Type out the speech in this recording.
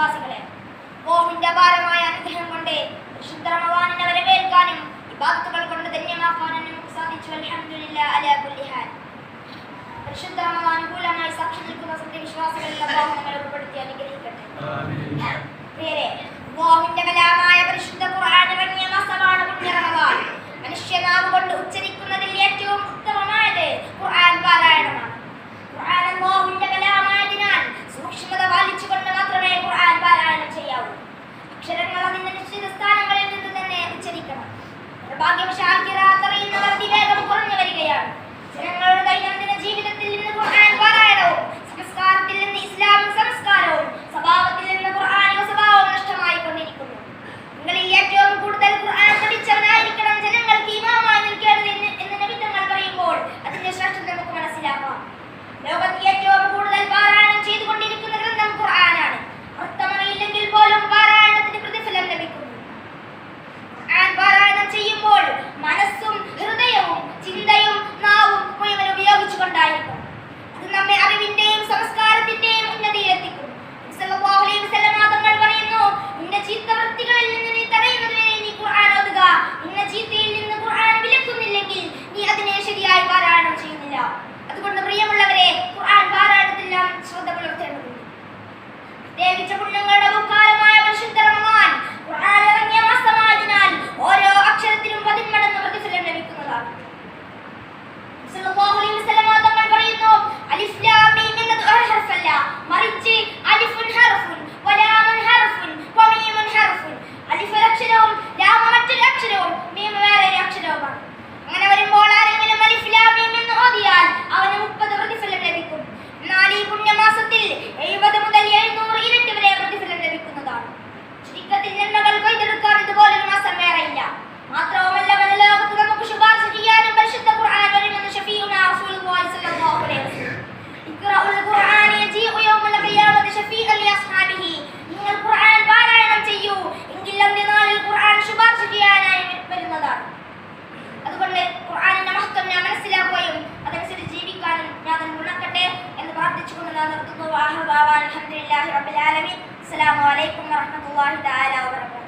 സത്യവിശ്വാസികളെ ഓമിന്റെ ഭാരമായ അനുഗ്രഹം കൊണ്ട് ശുദ്ധമവാനെ വരവേൽക്കാനും ഇബാദത്തുകൾ കൊണ്ട് ധന്യമാക്കാനും നമുക്ക് സാധിച്ചു. അലഹമില്ല അലാ കുല്ലി ഹാൽ. പരിശുദ്ധ റമദാൻ അനുകൂലമായി സാക്ഷി ഓരോ അക്ഷരത്തിനും പതിന്മടങ്ങ് പ്രതിഫലം ലഭിക്കുന്നതാണ്. മാത്രവുമല്ല വനലോകത്ത് ശുപാർശ ചെയ്യാനും പരിശുദ്ധ ഖുർആൻ വരുമെന്ന് ഷഫീഉന റസൂലുള്ളാഹി സ്വല്ലല്ലാഹു അലൈഹി വസല്ലം. ഇഖ്റഉൽ ഖുർആൻ യജീഉ യൗമൽ ഖിയാമത്തി ഷഫീഅൻ ലിഅസ്ഹാബിഹി നിങ്ങൾ ഖുർആൻ പാരായണം ചെയ്യൂ. എങ്കിൽ അന്ന് ഖുർആൻ ശുപാർശ ചെയ്യാനായി വരുന്നതാണ്. അതുകൊണ്ട് ഖുർആനിന്റെ മഹത്വം ഞാൻ മനസ്സിലാക്കുകയും അതനുസരിച്ച് ജീവിക്കാനും ഞാൻ ഗുണക്കട്ടെ എന്ന് പ്രാർത്ഥിച്ചുകൊണ്ട് ഞാൻ നിർത്തുന്നു. അലഹദില്ലാഹി റബ്ബിൽ ആലമീൻ. അസ്സലാമു അലൈക്കും വറഹ്മത്തുള്ളാഹി തആല വബറകാതുഹു.